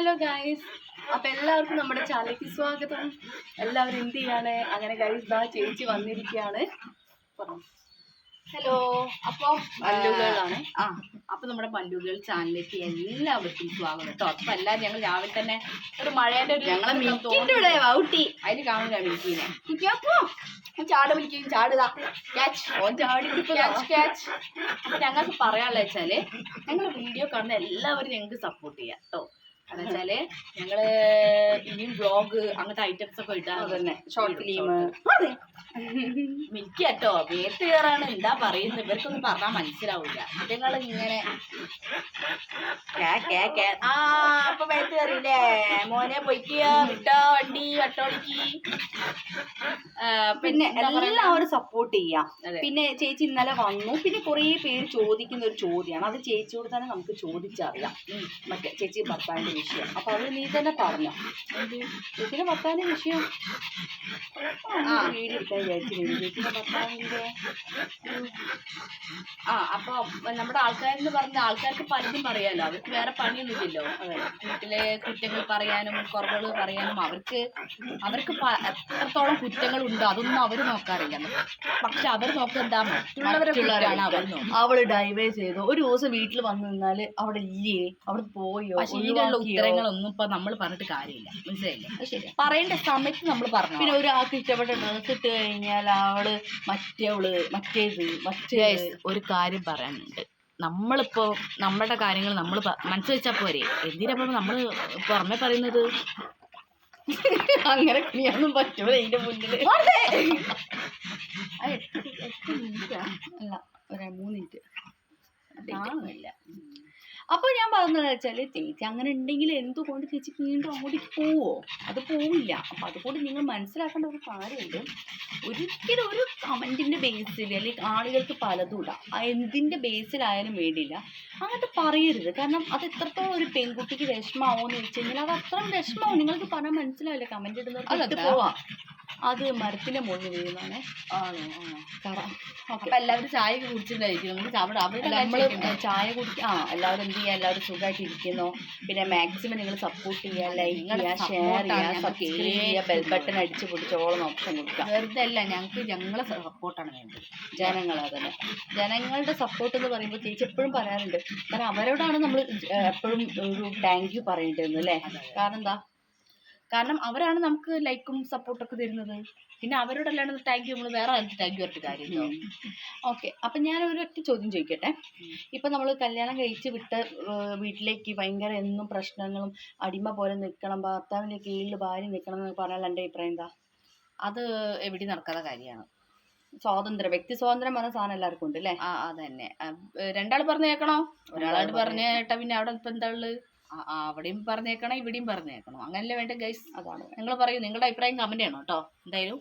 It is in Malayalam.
ഹലോ ഗായ്സ് അപ്പൊ എല്ലാവർക്കും നമ്മുടെ ചാനലിലേക്ക് സ്വാഗതം. എല്ലാവരും എന്ത് ചെയ്യാണ്? അങ്ങനെ ഗൈസ് ദാ ചേച്ചി വന്നിരിക്കുകയാണ്. ഹലോ അപ്പോൾ മല്ലുകളാണ്. ആ അപ്പോൾ നമ്മുടെ മല്ലുകൾ ചാനലിലേക്ക് എല്ലാവർക്കും സ്വാഗതം കേട്ടോ. അപ്പൊ എല്ലാവരും ഞങ്ങൾ രാവിലെ തന്നെ ഒരു മഴയുടെ ഒരു ഞങ്ങളെ മീൻ മിൽക്കിന്റെ തോന്നി. ഇവിടെ ഔട്ടി അതിന് കാണില്ല മിൽക്കിനെ മിൽക്കിയപ്പോ ചാട് വിളിക്കും ചാടുക ക്യാച്ച് ഓൻ ചാടി ക്യാച്ച് ക്യാച്ച് അപ്പൊ ഞങ്ങൾക്ക് പറയാനുള്ള വെച്ചാൽ ഞങ്ങൾ വീഡിയോ കാണുന്ന എല്ലാവരും ഞങ്ങൾക്ക് സപ്പോർട്ട് ചെയ്യാം കേട്ടോ. എന്ന് വെച്ചാൽ ഞങ്ങൾ ഇനിയും ബ്ലോഗ് അങ്ങനത്തെ ഐറ്റംസ് ഒക്കെ ഇട്ടാണ് ഷോർട്ട് ഫിലിം മിക്ക കേട്ടോ വേസ്റ്റ് കയറാണ് എന്താ പറയുന്നത്? ഇവർക്കൊന്നും പറഞ്ഞാൽ മനസ്സിലാവില്ല നിങ്ങൾ ഇങ്ങനെ. ആ അപ്പൊ വേസ്റ്റ് കയറിയില്ലേ മോനെ പൊയ്ക്കുക വിട്ടോ വണ്ടി വട്ടോളിക്ക് പിന്നെ? എല്ലാവരും സപ്പോർട്ട് ചെയ്യാം. പിന്നെ ചേച്ചി ഇന്നലെ വന്നു. പിന്നെ കുറെ പേര് ചോദിക്കുന്ന ഒരു ചോദ്യമാണ്. അത് ചേച്ചിയോട് തന്നെ നമുക്ക് ചോദിച്ചറിയാം. മറ്റേ ചേച്ചി ഭർത്താവിന്റെ വിഷയം. അപ്പൊ അത് നീ തന്നെ പറഞ്ഞോ. ചേച്ചിയുടെ ഭർത്താവിന്റെ വിഷയം. ആ. വീഡിയോ എടുക്കാൻ വിചാരിച്ചില്ല ചേച്ചിയുടെ ആ അപ്പൊ നമ്മുടെ ആൾക്കാരെന്ന് പറഞ്ഞ ആൾക്കാർക്ക് പലതും പറയാലോ. അവർക്ക് വേറെ പണിയൊന്നുമില്ലല്ലോ. വീട്ടിലെ കുറ്റങ്ങൾ പറയാനും കുറവുകൾ പറയാനും അവർക്ക് അവർക്ക് എത്രത്തോളം കുറ്റങ്ങളുണ്ടോ അതൊന്നും അവർ നോക്കാറില്ല. പക്ഷെ അവർ നോക്കെന്താ മറ്റുള്ളവരെ കുറ്റമാണ് അവർ അവൾ ഡൈവേഴ്സ് ചെയ്തു. ഒരു ദിവസം വീട്ടിൽ വന്നു നിന്നാൽ അവിടെ ഇല്ലേ? അവിടെ പോയോ? ഉത്തരങ്ങളൊന്നും ഇപ്പൊ നമ്മൾ പറഞ്ഞിട്ട് കാര്യമില്ല. മനസ്സിലായില്ലേ? പറയേണ്ട സമയത്ത് നമ്മൾ പറഞ്ഞു പിന്നെ ഒരാൾക്ക് ഇഷ്ടപ്പെട്ട ഡ്രസ് ഇട്ട് കഴിഞ്ഞാൽ അവൾ മറ്റേവൾ മറ്റേത് മറ്റേ ഒരു കാര്യം പറയാനുണ്ട്. നമ്മളിപ്പോ നമ്മുടെ കാര്യങ്ങൾ നമ്മൾ മനസ്സിൽ വെച്ചാൽ പോരെ. എന്തിനാ നമ്മൾ പുറമെ പറയുന്നത്? അങ്ങനെ നീയൊന്നും പറ്റൂല ഇതിന്റെ മുന്നിൽ? അല്ല ഒരു മൂന്ന് മിനിറ്റ്. കാണുന്നില്ല അപ്പൊ ഞാൻ പറഞ്ഞത് വെച്ചാൽ ചേച്ചി അങ്ങനെ ഉണ്ടെങ്കിൽ എന്തുകൊണ്ട് ചേച്ചി വീണ്ടും അങ്ങോട്ടേക്ക് പോവോ? അത് പോവില്ല. അപ്പൊ അതുകൊണ്ട് നിങ്ങൾ മനസ്സിലാക്കേണ്ട ഒരു കാര്യമുണ്ട്. ഒരിക്കലും ഒരു കമന്റിന്റെ ബേസിൽ അല്ലെങ്കിൽ ആളുകൾക്ക് പലതും ഇടാം. എന്തിന്റെ ബേസിലായാലും വേണ്ടിയില്ല. അങ്ങനത്തെ പറയരുത്. കാരണം അത് എത്രത്തോളം ഒരു പെൺകുട്ടിക്ക് വിഷമാവോന്ന് വെച്ച് കഴിഞ്ഞാൽ അത് അത്രയും വിഷമാവും. നിങ്ങൾക്ക് പറഞ്ഞാൽ മനസ്സിലാവില്ല കമന്റ് ഇടുന്നവർക്ക്? പോവാം. അത് മരത്തിന്റെ മുകളിൽ വീഴുന്നതാണ്. ആണോ? കറ ഓക്കെ അപ്പൊ എല്ലാവരും ചായ ഒക്കെ കുടിച്ചിട്ടുണ്ടായിരിക്കും. നമുക്ക് അവിടെ അവരുടെ നമ്മൾ ചായ കുടിക്കുക ആ എല്ലാവരും എന്ത് ചെയ്യുക എല്ലാവരും സുഖമായിട്ട് ഇരിക്കുന്നു. പിന്നെ മാക്സിമം നിങ്ങൾ സപ്പോർട്ട് ചെയ്യുക ലൈക്ക് ചെയ്യാ ചെയ്യുക ഷെയർ ചെയ്യാ ചെയ്യുക സബ്സ്ക്രൈബ് ചെയ്യുക ബെൽ ബട്ടൺ അടിച്ച് പിടിച്ചോളം ഓപ്ഷൻ കൊടുക്കുക. വെറുതെ അല്ല ഞങ്ങൾക്ക് ഞങ്ങളെ സപ്പോർട്ടാണ് വേണ്ടത്. ജനങ്ങൾ അതന്നെ ജനങ്ങളുടെ സപ്പോർട്ട് എന്ന് പറയുമ്പോൾ ചേച്ചി എപ്പോഴും പറയാറുണ്ട്. കാരണം അവരോടാണ് നമ്മൾ എപ്പോഴും ഒരു താങ്ക് യു പറയേണ്ടത് അല്ലേ? കാരണം എന്താ? കാരണം അവരാണ് നമുക്ക് ലൈക്കും സപ്പോർട്ടൊക്കെ തരുന്നത്. പിന്നെ അവരോടല്ലാണ്ട് താങ്ക് യു നമ്മൾ വേറെ താങ്ക് യു പറഞ്ഞിട്ട് കാര്യം ഓക്കെ അപ്പം ഞാൻ ഒരു ഒറ്റ ചോദ്യം ചോദിക്കട്ടെ? ഇപ്പം നമ്മൾ കല്യാണം കഴിച്ച് വിട്ട് വീട്ടിലേക്ക് ഭയങ്കര എന്നും പ്രശ്നങ്ങളും അടിമ പോലെ നിൽക്കണം ഭർത്താവിന്റെ കീഴിൽ ഭാര്യ നിൽക്കണം എന്ന് പറഞ്ഞാൽ എന്റെ അഭിപ്രായം എന്താ? അത് എവിടെ നടക്കാത്ത കാര്യമാണ്. സ്വാതന്ത്ര്യം വ്യക്തി സ്വാതന്ത്ര്യം പറഞ്ഞ സാധനം എല്ലാവർക്കും ഉണ്ട് അല്ലേ? ആ അതന്നെ. രണ്ടാൾ കേൾക്കണോ ഒരാളായിട്ട് പറഞ്ഞു കേട്ടാ പിന്നെ അവിടെ ഇപ്പം എന്താ ഉള്ളത് അവിടെയും പറഞ്ഞേക്കണം ഇവിടെയും പറഞ്ഞേക്കണം. അങ്ങനല്ലേ വേണ്ട ഗൈസ് അതാണ്. നിങ്ങൾ പറയൂ നിങ്ങളുടെ അഭിപ്രായം കമന്റ് ചെയ്യണം കേട്ടോ. എന്തായാലും.